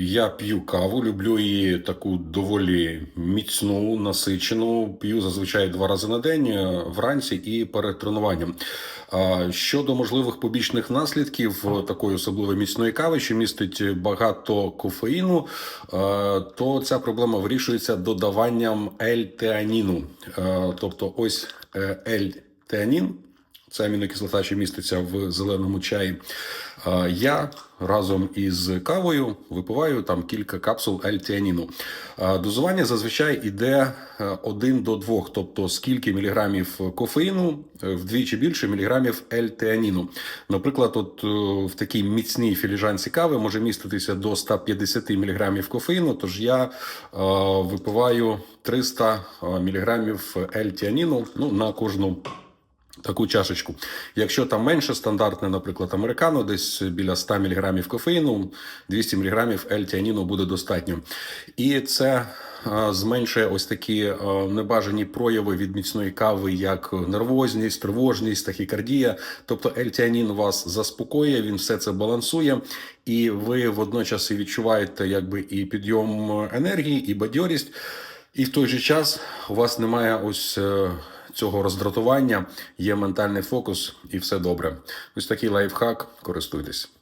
Я п'ю каву, люблю її таку доволі міцну, насичену. П'ю зазвичай два рази на день е, вранці і перед тренуванням. Щодо можливих побічних наслідків е, такої особливо міцної кави, що містить багато кофеїну, е, то ця проблема вирішується додаванням L-теаніну. Тобто, ось е, L-теанін це амінокислота, що міститься в зеленому чаї. Я разом із кавою випиваю там кілька капсул L-тіаніну. Дозування зазвичай іде 1 до 2, тобто скільки міліграмів кофеїну, е, вдвічі більше міліграмів L-теаніну. Наприклад, от е, в такій міцній філіжанці кави може міститися до 150 міліграмів кофеїну, тож я е, випиваю 300 міліграмів L-тіаніну ну, на кожну таку чашечку. Якщо там менше стандартне, наприклад, американо, десь біля 100 мг кофеїну, 200 мг L-тіаніну буде достатньо. І це е, зменшує ось такі е, небажані прояви від міцної кави, як нервозність, тривожність, тахікардія. Тобто L-тіанін вас заспокоює, він все це балансує, і ви водночас і відчуваєте якби і підйом енергії, і бадьорість. І в той же час у вас немає ось е, цього роздратування, є ментальний фокус, і все добре. Ось такий лайфхак. Користуйтесь.